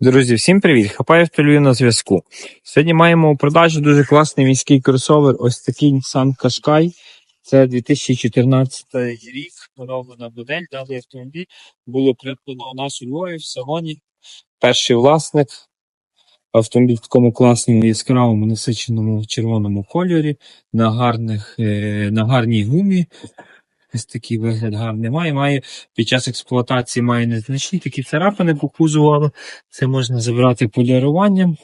Друзі, всім привіт! Хапаю автолюю на зв'язку. Сьогодні маємо у продажу дуже класний міський кросовер. Ось такий Nissan Qashqai. Це 2014 рік, оновлена модель, даний автомобіль. Було придбано у нас у Львові в салоні. Перший власник. Автомобіль в такому класному яскравому насиченому червоному кольорі, на, гарних, е, на гарній гумі. Ось такий вигляд гарний має. Має під час експлуатації має незначні такі царапини по кузову, але це можна забрати поліруванням.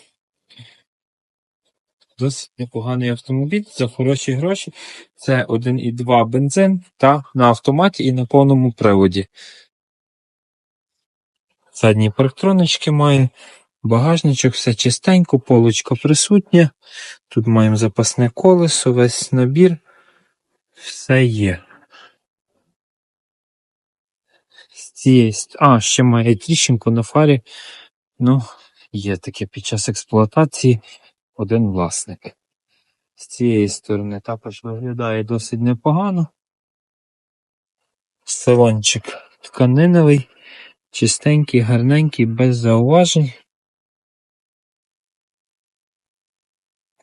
Досить непоганий автомобіль за хороші гроші. Це 1,2 бензин та на автоматі і на повному приводі. Задні парктронички має, багажничок, все чистенько, полочка присутня. Тут маємо запасне колесо, весь набір. Все є. Цієї А, ще має тріщинку на фарі. Ну, є таке під час експлуатації один власник. З цієї сторони також виглядає досить непогано. Салончик тканиновий, чистенький, гарненький, без зауважень.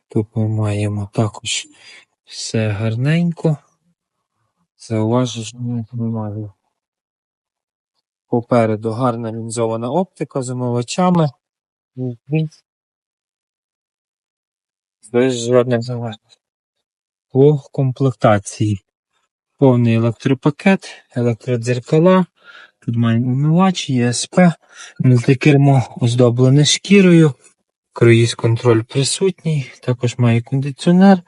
Тут ми маємо також все гарненько. Зауважень немає. Попереду гарна лінзована оптика з омивачами. Без жодних зауважень. По комплектації. Повний електропакет, електродзеркала. Тут маємо умивач, ЄСП, мультикермо оздоблене шкірою. Круїз контроль присутній. Також має кондиціонер,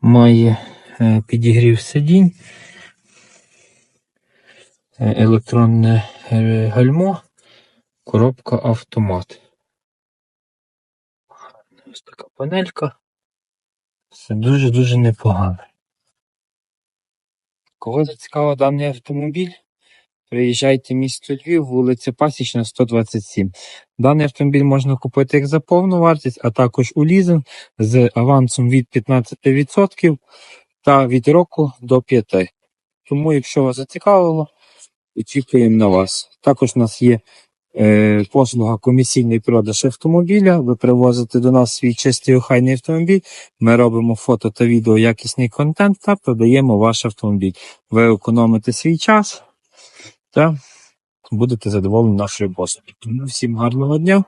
має е, підігрів сидінь, електронне е, гальмо, коробка автомат. Ось така панелька. Все дуже-дуже непогано. Кого зацікавив даний автомобіль? Приїжджайте в місто Львів, вулиця Пасічна, 127. Даний автомобіль можна купити як за повну вартість, а також у лізинг з авансом від 15% та від року до 5%. Тому, якщо вас зацікавило, очікуємо на вас. Також у нас є е, послуга комісійний продаж автомобіля. Ви привозите до нас свій чистий охайний автомобіль. Ми робимо фото та відео, якісний контент та продаємо ваш автомобіль. Ви економите свій час та будете задоволені нашою послугою. Всім гарного дня.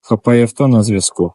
Хапає авто на зв'язку.